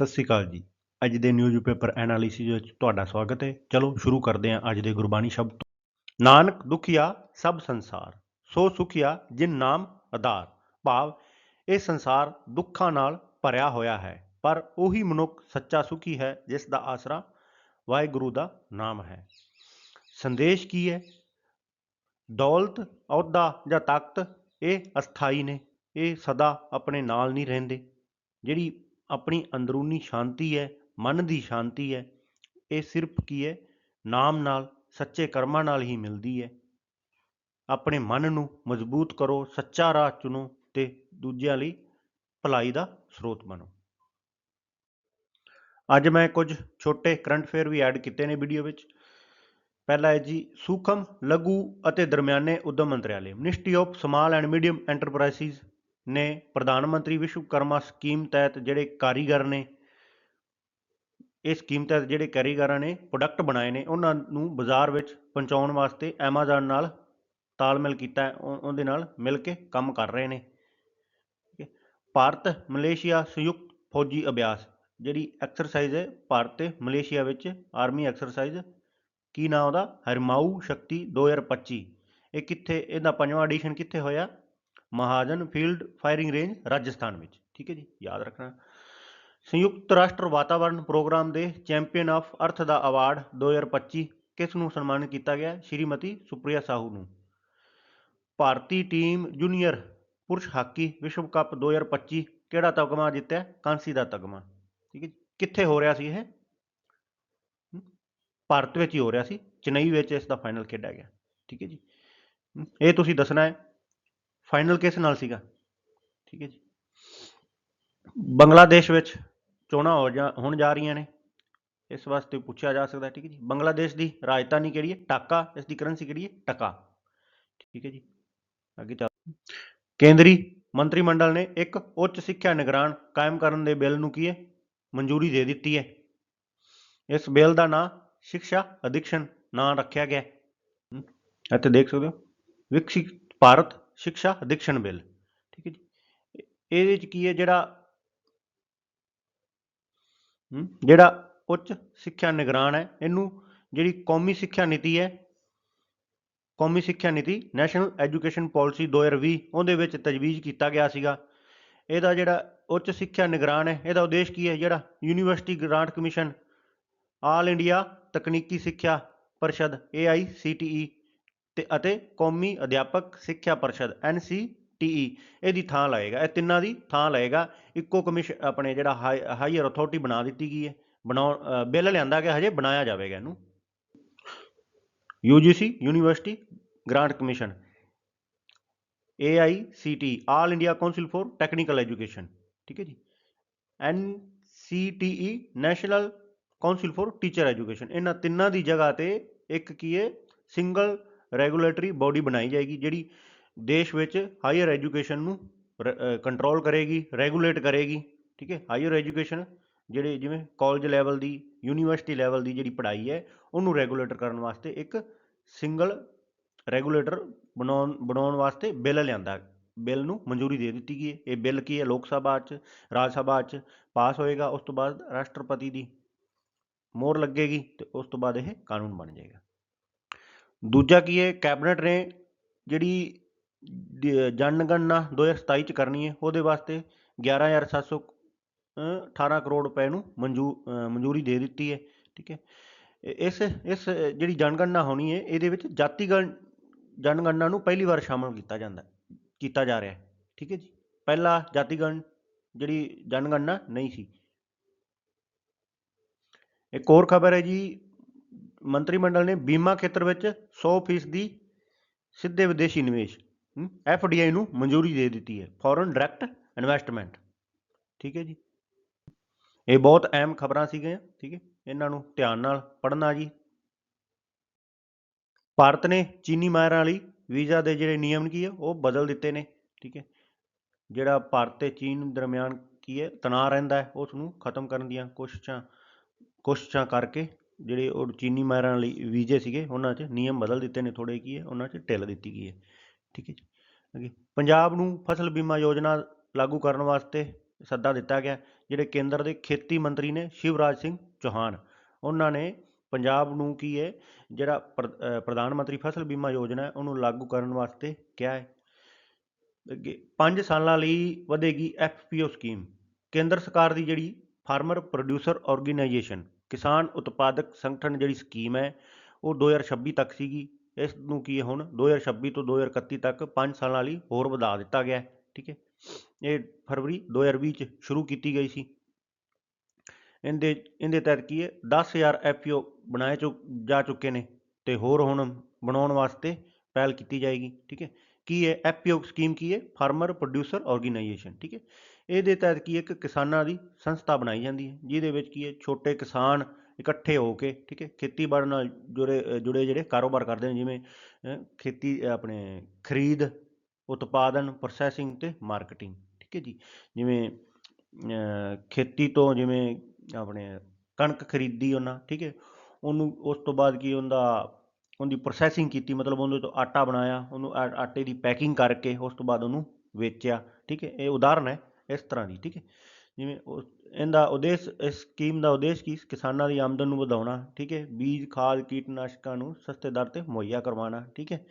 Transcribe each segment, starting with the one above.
ਸਤਿ ਸ਼੍ਰੀ ਅਕਾਲ ਜੀ। ਅੱਜ ਦੇ ਨਿਊਜ਼ਪੇਪਰ ਐਨਾਲਿਸਿਸ ਵਿੱਚ ਤੁਹਾਡਾ ਸਵਾਗਤ ਹੈ। ਚਲੋ ਸ਼ੁਰੂ ਕਰਦੇ ਹਾਂ ਅੱਜ ਦੇ ਗੁਰਬਾਣੀ ਸ਼ਬਦ ਤੋਂ। ਨਾਨਕ ਦੁਖੀਆ ਸਭ ਸੰਸਾਰ, ਸੋ ਸੁਖੀਆ ਜਿਨ ਨਾਮ ਆਧਾਰ। ਭਾਵ ਇਹ ਸੰਸਾਰ ਦੁੱਖਾਂ ਨਾਲ ਭਰਿਆ ਹੋਇਆ ਹੈ, ਪਰ ਉਹੀ ਮਨੁੱਖ ਸੱਚਾ ਸੁਖੀ ਹੈ, ਜਿਸ ਦਾ ਆਸਰਾ ਵਾਹਿਗੁਰੂ ਦਾ ਨਾਮ ਹੈ। ਸੰਦੇਸ਼ ਕੀ ਹੈ? ਦੌਲਤ, ਅਹੁਦਾ ਜਾਂ ਤਾਕਤ ਇਹ ਅਸਥਾਈ ਨੇ, ਇਹ ਸਦਾ ਆਪਣੇ ਨਾਲ ਨਹੀਂ ਰਹਿੰਦੇ। ਜਿਹੜੀ ਆਪਣੀ ਅੰਦਰੂਨੀ ਸ਼ਾਂਤੀ ਹੈ, ਮਨ ਦੀ ਸ਼ਾਂਤੀ ਹੈ, ਇਹ ਸਿਰਫ ਕੀ ਹੈ? ਨਾਮ ਨਾਲ, ਸੱਚੇ ਕਰਮਾਂ ਨਾਲ ਹੀ ਮਿਲਦੀ ਹੈ। ਆਪਣੇ ਮਨ ਨੂੰ ਮਜ਼ਬੂਤ ਕਰੋ, ਸੱਚਾ ਰਾਹ ਚੁਣੋ ਤੇ ਦੂਜਿਆਂ ਲਈ ਭਲਾਈ ਦਾ ਸਰੋਤ ਬਣੋ। ਅੱਜ ਮੈਂ ਕੁਝ ਛੋਟੇ ਕਰੰਟ ਫੇਅਰ ਵੀ ਐਡ ਕੀਤੇ ਨੇ ਵੀਡੀਓ ਵਿੱਚ। ਪਹਿਲਾ ਹੈ ਜੀ, ਸੂਖਮ, ਲਘੂ ਅਤੇ ਦਰਮਿਆਨੇ ਉਦਮ ਮੰਤਰਾਲੇ, ministry of small and medium enterprises. ਨੇ ਪ੍ਰਧਾਨ ਮੰਤਰੀ ਵਿਸ਼ਵਕਰਮਾ ਸਕੀਮ ਤਹਿਤ ਜਿਹੜੇ ਕਾਰੀਗਰ ਨੇ, ਇਹ ਸਕੀਮ ਤਹਿਤ ਜਿਹੜੇ ਕਾਰੀਗਰਾਂ ਨੇ ਪ੍ਰੋਡਕਟ ਬਣਾਏ ਨੇ, ਉਹਨਾਂ ਨੂੰ ਬਾਜ਼ਾਰ ਵਿੱਚ ਪਹੁੰਚਾਉਣ ਵਾਸਤੇ ਐਮਾਜ਼ਾਨ ਨਾਲ ਤਾਲਮੇਲ ਕੀਤਾ ਹੈ ਉਹਦੇ ਨਾਲ ਮਿਲ ਕੇ ਕੰਮ ਕਰ ਰਹੇ ਨੇ। ਭਾਰਤ, ਮਲੇਸ਼ੀਆ ਸੰਯੁਕਤ ਫੌਜੀ ਅਭਿਆਸ, ਜਿਹੜੀ ਐਕਸਰਸਾਈਜ਼ ਹੈ ਭਾਰਤ ਤੇ ਮਲੇਸ਼ੀਆ ਵਿੱਚ ਆਰਮੀ ਐਕਸਰਸਾਈਜ਼ ਕੀ ਨਾਮ ਉਹਦਾ? ਹਰਮਾਊ ਸ਼ਕਤੀ 2025 ਇਹ ਕਿੱਥੇ, ਇਹਦਾ ਪੰਜਵਾਂ ਐਡੀਸ਼ਨ ਕਿੱਥੇ ਹੋਇਆ? Mahajan field firing range Rajasthan ਵਿੱਚ ਠੀਕ ਹੈ ਜੀ ਯਾਦ ਰੱਖਣਾ ਸੰਯੁਕਤ ਰਾਸ਼ਟਰ ਵਾਤਾਵਰਣ ਪ੍ਰੋਗਰਾਮ ਦੇ ਚੈਂਪੀਅਨ ਆਫ ਅਰਥ ਦਾ ਅਵਾਰਡ 2025 ਕਿਸ ਨੂੰ ਸਨਮਾਨਿਤ ਕੀਤਾ ਗਿਆ ਸ਼੍ਰੀਮਤੀ ਸੁਪ੍ਰਿਆ ਸਾਹੂ ਨੂੰ ਭਾਰਤੀ ਟੀਮ ਜੂਨੀਅਰ ਪੁਰਸ਼ ਹਾਕੀ ਵਿਸ਼ਵ ਕੱਪ 2025 ਕਿਹੜਾ ਤਗਮਾ ਜਿੱਤਿਆ ਕਾਂਸੀ ਦਾ ਤਗਮਾ ਠੀਕ ਹੈ ਜੀ। ਕਿੱਥੇ ਹੋ ਰਿਹਾ ਸੀ ਇਹ ਹਮ, ਭਾਰਤ ਵਿੱਚ ਹੀ ਹੋ ਰਿਹਾ ਸੀ ਚੇਨਈ ਵਿੱਚ ਇਸ ਦਾ ਫਾਈਨਲ ਖੇਡਿਆ ਗਿਆ ਠੀਕ ਹੈ ਜੀ ਹਮ, ਇਹ ਤੁਸੀਂ ਦੱਸਣਾ ਹੈ ਫਾਈਨਲ ਕਿਸ ਨਾਲ ਸੀਗਾ? ਠੀਕ ਹੈ ਜੀ। ਬੰਗਲਾਦੇਸ਼ ਵਿੱਚ ਚੋਣਾਂ ਹੋ ਜਾ, ਹੋਣ ਜਾ ਰਹੀਆਂ ਨੇ। ਇਸ ਵਾਸਤੇ ਪੁੱਛਿਆ ਜਾ ਸਕਦਾ, ਠੀਕ ਹੈ ਜੀ। ਬੰਗਲਾਦੇਸ਼ ਦੀ ਰਾਜਧਾਨੀ ਕਿਹੜੀ ਹੈ? ਟਾਕਾ। ਇਸ ਦੀ ਕਰੰਸੀ ਕਿਹੜੀ ਹੈ? ਟਕਾ। ਠੀਕ ਹੈ ਜੀ। ਅੱਗੇ ਚੱਲ। ਕੇਂਦਰੀ ਮੰਤਰੀ ਮੰਡਲ ਨੇ ਇੱਕ ਉੱਚ ਸਿੱਖਿਆ ਨਿਗਰਾਨ ਕਾਇਮ ਕਰਨ ਦੇ ਬਿੱਲ ਨੂੰ ਕੀ ਹੈ? ਮਨਜ਼ੂਰੀ ਦੇ ਦਿੱਤੀ ਹੈ। ਇਸ ਬਿੱਲ ਦਾ ਨਾਂ ਸਿੱਖਿਆ ਅਧਿਕਸ਼ਨ ਨਾਂ ਰੱਖਿਆ ਗਿਆ ਇੱਥੇ ਦੇਖ ਸਕਦੇ ਹੋ। ਵਿਕਸਿਤ ਭਾਰਤ ਸਿੱਖਿਆ ਅਧਿਕਸ਼ਨ ਬਿੱਲ। ਠੀਕ ਹੈ ਜੀ। ਇਹਦੇ ਵਿੱਚ ਕੀ ਹੈ? ਜਿਹੜਾ ਜਿਹੜਾ ਉੱਚ ਸਿੱਖਿਆ ਨਿਗਰਾਨ ਹੈ, ਇਹਨੂੰ ਜਿਹੜੀ ਕੌਮੀ ਸਿੱਖਿਆ ਨੀਤੀ ਹੈ, ਕੌਮੀ ਸਿੱਖਿਆ ਨੀਤੀ ਨੈਸ਼ਨਲ ਐਜੂਕੇਸ਼ਨ ਪਾਲਿਸੀ 2020 ਉਹਦੇ ਵਿੱਚ ਤਜਵੀਜ਼ ਕੀਤਾ ਗਿਆ ਸੀਗਾ। ਇਹਦਾ ਜਿਹੜਾ ਉੱਚ ਸਿੱਖਿਆ ਨਿਗਰਾਨ ਹੈ, ਇਹਦਾ ਉਦੇਸ਼ ਕੀ ਹੈ? ਜਿਹੜਾ university grant commission all India ਤਕਨੀਕੀ ਸਿੱਖਿਆ ਪਰਿਸ਼ਦ AICTE ਤੇ ਅਤੇ ਕੌਮੀ ਅਧਿਆਪਕ ਸਿੱਖਿਆ ਪਰਿਸ਼ਦ NCTE ਇਹਦੀ ਥਾਂ ਲਏਗਾ। ਇਹ ਤਿੰਨਾਂ ਦੀ ਥਾਂ ਲਏਗਾ। ਇੱਕੋ ਕਮਿਸ਼ਨ ਆਪਣੇ ਜਿਹੜਾ ਹਾਇਰ ਅਥਾਰਟੀ ਬਣਾ ਦਿੱਤੀ ਗਈ ਹੈ। ਬਣਾਉਣ ਬਿੱਲ ਲਿਆਂਦਾ ਗਿਆ ਹਜੇ, ਬਣਾਇਆ ਜਾਵੇਗਾ ਇਹਨੂੰ। UGC university, grant commission. AICTE all India council for technical education. ਠੀਕ ਹੈ ਜੀ? NCTE national council for teacher education. ਇਹਨਾਂ ਤਿੰਨਾਂ ਦੀ ਜਗ੍ਹਾ ਤੇ ਇੱਕ ਕੀ ਹੈ? ਸਿੰਗਲ ਰੈਗੂਲੇਟਰੀ ਬਾਡੀ ਬਣਾਈ ਜਾਏਗੀ, ਜਿਹੜੀ ਦੇਸ਼ ਵਿੱਚ ਹਾਇਰ ਐਜੂਕੇਸ਼ਨ ਨੂੰ ਕੰਟਰੋਲ ਕਰੇਗੀ ਰੈਗੂਲੇਟ ਕਰੇਗੀ, ਠੀਕ ਹੈ? ਹਾਇਰ ਐਜੂਕੇਸ਼ਨ ਜਿਹੜੇ ਜਿਵੇਂ ਕਾਲਜ ਲੈਵਲ ਦੀ ਯੂਨੀਵਰਸਿਟੀ ਲੈਵਲ ਦੀ ਜਿਹੜੀ ਪੜ੍ਹਾਈ ਹੈ, ਉਹਨੂੰ ਰੈਗੂਲੇਟ ਕਰਨ ਵਾਸਤੇ ਇੱਕ ਸਿੰਗਲ ਰੈਗੂਲੇਟਰ ਬਣਾਉਣ ਬਣਾਉਣ ਵਾਸਤੇ ਬਿੱਲ ਲਿਆਂਦਾ, ਬਿੱਲ ਨੂੰ ਮਨਜ਼ੂਰੀ ਦੇ ਦਿੱਤੀ ਗਈ ਹੈ। ਇਹ ਬਿੱਲ ਕੀ ਹੈ? ਲੋਕ ਸਭਾ 'ਚ, ਰਾਜ ਸਭਾ 'ਚ ਪਾਸ ਹੋਏਗਾ, ਉਸ ਤੋਂ ਬਾਅਦ ਰਾਸ਼ਟਰਪਤੀ ਦੀ ਮੋਹਰ ਲੱਗੇਗੀ ਤੇ ਉਸ ਤੋਂ ਬਾਅਦ ਇਹ ਕਾਨੂੰਨ ਬਣ ਜਾਏਗਾ। ਦੂਜਾ ਕੀ ਹੈ ਕੈਬਨਿਟ ਨੇ ਜਿਹੜੀ ਦ- ਜਨਗਣਨਾ 2027 ਚ ਕਰਨੀ ਹੈ ਉਹਦੇ ਵਾਸਤੇ 11700 ਅ, 18 ਕਰੋੜ ਰੁਪਏ ਨੂੰ ਮਨਜ਼ੂ ਮਨਜ਼ੂਰੀ ਦੇ ਦਿੱਤੀ ਹੈ ਠੀਕ ਹੈ। ਇਸ ਇਸ ਜਿਹੜੀ ਜਨਗਣਨਾ ਹੋਣੀ ਹੈ ਇਹਦੇ ਵਿੱਚ ਜਾਤੀਗਣ ਜਨਗਣਨਾ ਨੂੰ ਪਹਿਲੀ ਵਾਰ ਸ਼ਾਮਲ ਕੀਤਾ ਜਾਂਦਾ ਕੀਤਾ ਜਾ ਰਿਹਾ ਹੈ ਠੀਕ ਹੈ ਜੀ। ਪਹਿਲਾ ਜਾਤੀਗਣ ਜਿਹੜੀ ਜਨਗਣਨਾ ਨਹੀਂ ਸੀ। ਇੱਕ ਹੋਰ ਖਬਰ ਹੈ ਜੀ ਮੰਤਰੀ ਮੰਡਲ ਨੇ ਬੀਮਾ ਖੇਤਰ ਵਿੱਚ 100% ਦੀ ਸਿੱਧੇ ਵਿਦੇਸ਼ੀ ਨਿਵੇਸ਼ ਐਫਡੀਆਈ ਨੂੰ ਮਨਜ਼ੂਰੀ ਦੇ ਦਿੱਤੀ ਹੈ ਫੋਰਨ ਡਾਇਰੈਕਟ ਇਨਵੈਸਟਮੈਂਟ ਠੀਕ ਹੈ ਜੀ। ਇਹ ਬਹੁਤ ਅਹਿਮ ਖਬਰਾਂ ਸੀਗੀਆਂ, ਠੀਕ ਹੈ, ਇਹਨਾਂ ਨੂੰ ਧਿਆਨ ਨਾਲ ਪੜ੍ਹਨਾ ਜੀ। ਭਾਰਤ ਨੇ ਚੀਨੀ ਮਾਇਰਾਂ ਲਈ ਵੀਜ਼ਾ ਦੇ ਜਿਹੜੇ ਨਿਯਮ ਕੀ ਹੈ ਉਹ ਬਦਲ ਦਿੱਤੇ ਨੇ, ਠੀਕ ਹੈ। ਜਿਹੜਾ ਭਾਰਤ ਤੇ ਚੀਨ ਦਰਮਿਆਨ ਕੀ ਹੈ, ਤਣਾਅ ਰਹਿੰਦਾ ਹੈ, ਉਸ ਨੂੰ ਖਤਮ ਕਰਨ ਦੀਆਂ ਕੋਸ਼ਿਸ਼ਾਂ ਕੋਸ਼ਿਸ਼ਾਂ ਕਰਕੇ ਜਿਹੜੇ ਉਹ ਚੀਨੀ ਮਾਹਿਰਾਂ ਲਈ ਵੀਜ਼ੇ ਸੀਗੇ, ਉਹਨਾਂ 'ਚ ਨਿਯਮ ਬਦਲ ਦਿੱਤੇ ਨੇ ਥੋੜੇ ਕੀ ਹੈ ਉਹਨਾਂ 'ਚ ਢਿੱਲ ਦਿੱਤੀ ਗਈ ਹੈ। ਠੀਕ ਹੈ ਜੀ? ਅੱਗੇ ਪੰਜਾਬ ਨੂੰ ਫਸਲ ਬੀਮਾ ਯੋਜਨਾ ਲਾਗੂ ਕਰਨ ਵਾਸਤੇ ਸੱਦਾ ਦਿੱਤਾ ਗਿਆ, ਜਿਹੜੇ ਕੇਂਦਰ ਦੇ ਖੇਤੀ ਮੰਤਰੀ ਨੇ ਸ਼ਿਵਰਾਜ ਸਿੰਘ ਚੌਹਾਨ, ਉਹਨਾਂ ਨੇ ਪੰਜਾਬ ਨੂੰ ਕੀ ਹੈ, ਜਿਹੜਾ ਪ੍ਰ- ਪ੍ਰਧਾਨ ਮੰਤਰੀ ਫਸਲ ਬੀਮਾ ਯੋਜਨਾ ਹੈ, ਉਹਨੂੰ ਲਾਗੂ ਕਰਨ ਵਾਸਤੇ ਕਿਹਾ ਹੈ। ਅੱਗੇ 5 ਸਾਲਾਂ ਲਈ ਵਧੇਗੀ ਐਫਪੀਓ ਸਕੀਮ, ਕੇਂਦਰ ਸਰਕਾਰ ਦੀ ਜਿਹੜੀ ਫਾਰਮਰ ਪ੍ਰੋਡਿਊਸਰ ਆਰਗੇਨਾਈਜੇਸ਼ਨ ਕਿਸਾਨ ਉਤਪਾਦਕ ਸੰਗਠਨ ਜਿਹੜੀ ਸਕੀਮ ਹੈ, ਉਹ 2026 ਤੱਕ ਸੀਗੀ। ਇਸ ਨੂੰ ਕੀ ਹੈ ਹੁਣ? 2026 ਤੋਂ 2031 ਤੱਕ 5 ਸਾਲਾਂ ਲਈ ਹੋਰ ਵਧਾ ਦਿੱਤਾ ਗਿਆ ਠੀਕ ਹੈ? ਇਹ ਫਰਵਰੀ 2020 ਚ ਸ਼ੁਰੂ ਕੀਤੀ ਗਈ ਸੀ। ਇਹਦੇ ਇਹਦੇ ਤਹਿਤ ਕੀ ਹੈ? 10000 ਐਫਪੀਓ ਬਣਾਏ ਚੁ, ਜਾ ਚੁੱਕੇ ਨੇ ਤੇ ਹੋਰ ਹੁਣ ਬਣਾਉਣ ਵਾਸਤੇ ਪਹਿਲ ਕੀਤੀ ਜਾਏਗੀ, ਠੀਕ ਹੈ? ਕੀ ਹੈ? ਐਫਪੀਓ ਸਕੀਮ ਕੀ ਹੈ? ਫਾਰਮਰ ਪ੍ਰੋਡਿਊਸਰ ਆਰਗੇਨਾਈਜੇਸ਼ਨ ਠੀਕ ਹੈ? ਇਹਦੇ ਤਹਿਤ ਕੀ ਇੱਕ ਕਿਸਾਨਾਂ ਦੀ ਸੰਸਥਾ ਬਣਾਈ ਜਾਂਦੀ ਹੈ, ਜਿਹਦੇ ਵਿੱਚ ਕੀ ਹੈ, ਛੋਟੇ ਕਿਸਾਨ ਇਕੱਠੇ ਹੋ ਕੇ, ਠੀਕ ਹੈ, ਖੇਤੀਬਾੜੀ ਨਾਲ ਜੁੜੇ ਜੁੜੇ ਜਿਹੜੇ ਕਾਰੋਬਾਰ ਕਰਦੇ ਨੇ, ਜਿਵੇਂ ਖੇਤੀ ਆਪਣੇ ਖਰੀਦ, ਉਤਪਾਦਨ ਪ੍ਰੋਸੈਸਿੰਗ ਤੇ ਮਾਰਕੀਟਿੰਗ ਠੀਕ ਹੈ ਜੀ। ਜਿਵੇਂ ਖੇਤੀ ਤੋਂ ਜਿਵੇਂ ਆਪਣੇ ਕਣਕ ਖਰੀਦੀ ਉਹਨਾਂ, ਠੀਕ ਹੈ, ਉਹਨੂੰ ਉਸ ਤੋਂ ਬਾਅਦ ਕੀ ਹੁੰਦਾ ਉਹਦੀ ਪ੍ਰੋਸੈਸਿੰਗ ਕੀਤੀ, ਮਤਲਬ ਉਹਦੇ ਤੋਂ ਆਟਾ ਬਣਾਇਆ, ਉਹਨੂੰ ਆ- ਆਟੇ ਦੀ ਪੈਕਿੰਗ ਕਰਕੇ ਉਸ ਤੋਂ ਬਾਅਦ ਉਹਨੂੰ ਵੇਚਿਆ, ਠੀਕ ਹੈ, ਇਹ ਉਦਾਹਰਨ ਹੈ। ਇਸ ਤਰ੍ਹਾਂ ਦੀ, ਠੀਕ ਹੈ। ਜਿਵੇਂ ਉਹ, ਇਹਦਾ ਉਦੇਸ਼, ਇਸ ਸਕੀਮ ਦਾ ਉਦੇਸ਼ ਕੀ? ਕਿਸਾਨਾਂ ਦੀ ਆਮਦਨ ਨੂੰ ਵਧਾਉਣਾ, ਠੀਕ ਹੈ। ਬੀਜ, ਖਾਦ, ਕੀਟਨਾਸ਼ਕਾਂ ਨੂੰ ਸਸਤੇ ਦਰ ਤੇ ਮੁਹੱਈਆ ਕਰਵਾਉਣਾ, ਠੀਕ ਹੈ।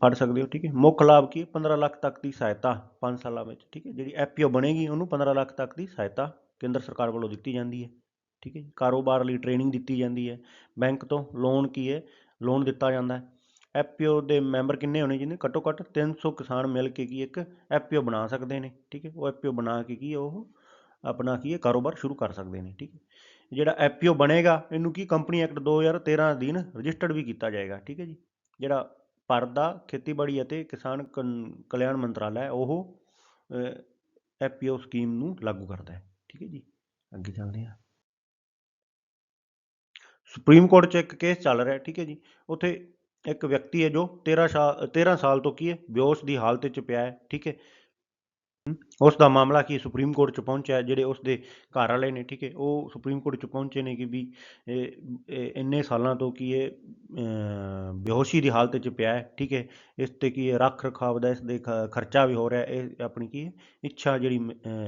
ਪੜ੍ਹ ਸਕਦੇ ਹੋ, ਠੀਕ ਹੈ। ਮੁੱਖ ਲਾਭ ਕੀ? ਹੈ 15 ਲੱਖ ਤੱਕ ਦੀ ਸਹਾਇਤਾ 5 ਸਾਲਾਂ ਵਿੱਚ, ਠੀਕ ਹੈ। ਜਿਹੜੀ ਐਫਪੀਓ ਬਣੇਗੀ, ਉਹਨੂੰ 15 ਲੱਖ ਤੱਕ ਦੀ ਸਹਾਇਤਾ ਕੇਂਦਰ ਸਰਕਾਰ ਵੱਲੋਂ ਦਿੱਤੀ ਜਾਂਦੀ ਹੈ, ਠੀਕ ਹੈ। ਕਾਰੋਬਾਰ ਲਈ ਟ੍ਰੇਨਿੰਗ ਦਿੱਤੀ ਜਾਂਦੀ ਹੈ। ਬੈਂਕ ਤੋਂ ਲੋਨ ਕੀ ਹੈ? ਲੋਨ ਦਿੱਤਾ ਜਾਂਦਾ ਹੈ। ਐਫਪੀਓ ਦੇ ਮੈਂਬਰ ਕਿੰਨੇ ਹੋਣੇ ਜਿਹਨੇ? ਘੱਟੋ ਘੱਟ 300 ਕਿਸਾਨ ਮਿਲ ਕੇ ਕੀ ਇੱਕ ਐਫਪੀਓ ਬਣਾ ਸਕਦੇ ਨੇ, ਠੀਕ ਹੈ? ਉਹ ਐਫਪੀਓ ਬਣਾ ਕੇ ਕੀ ਉਹ ਆਪਣਾ ਕੀ ਹੈ? ਕਾਰੋਬਾਰ ਸ਼ੁਰੂ ਕਰ ਸਕਦੇ ਨੇ, ਠੀਕ ਹੈ? ਜਿਹੜਾ ਐਫਪੀਓ ਬਣੇਗਾ, ਇਹਨੂੰ ਕੀ ਕੰਪਨੀ ਐਕਟ 2013 ਅਧੀਨ ਰਜਿਸਟਰਡ ਵੀ ਕੀਤਾ ਜਾਏਗਾ, ਠੀਕ ਹੈ ਜੀ? ਜਿਹੜਾ ਭਾਰਤ ਦਾ ਖੇਤੀਬਾੜੀ ਅਤੇ ਕਿਸਾਨ ਕਨ- ਕਲਿਆਣ ਮੰਤਰਾਲਾ ਹੈ, ਉਹ ਐਫਪੀਓ ਸਕੀਮ ਨੂੰ ਲਾਗੂ ਕਰਦਾ ਹੈ, ਠੀਕ ਹੈ ਜੀ? ਅੱਗੇ ਚੱਲਦੇ ਹਾਂ। ਸੁਪਰੀਮ ਕੋਰਟ 'ਚ ਇੱਕ ਕੇਸ ਚੱਲ ਰਿਹਾ, ਠੀਕ ਹੈ ਜੀ? ਉੱਥੇ ਇੱਕ ਵਿਅਕਤੀ ਹੈ ਜੋ 13 ਸਾਲ 13 ਸਾਲ ਤੋਂ ਕੀ ਹੈ, ਬੇਹੋਸ਼ ਦੀ ਹਾਲਤ 'ਚ ਪਿਆ ਹੈ, ਠੀਕ ਹੈ। ਉਸ ਦਾ ਮਾਮਲਾ ਕੀ ਸੁਪਰੀਮ ਕੋਰਟ 'ਚ ਪਹੁੰਚਿਆ ਜਿਹੜੇ ਉਸ ਦੇ ਘਰ ਵਾਲੇ ਨੇ, ਠੀਕ ਹੈ। ਉਹ ਸੁਪਰੀਮ ਕੋਰਟ 'ਚ ਪਹੁੰਚੇ ਨੇ ਕਿ ਵੀ ਇਹ ਇੰਨੇ ਸਾਲਾਂ ਤੋਂ ਕੀ ਇਹ ਬੇਹੋਸ਼ੀ ਦੀ ਹਾਲਤ 'ਚ ਪਿਆ ਹੈ, ਠੀਕ ਹੈ। ਇਸ ਤੇ ਕੀ ਹੈ ਰੱਖ ਰਖਾਵ ਦਾ ਇਸ ਦੇ ਖ- ਖਰਚਾ ਵੀ ਹੋ ਰਿਹਾ ਇਹ ਆਪਣੀ ਕੀ ਇੱਛਾ ਜਿਹੜੀ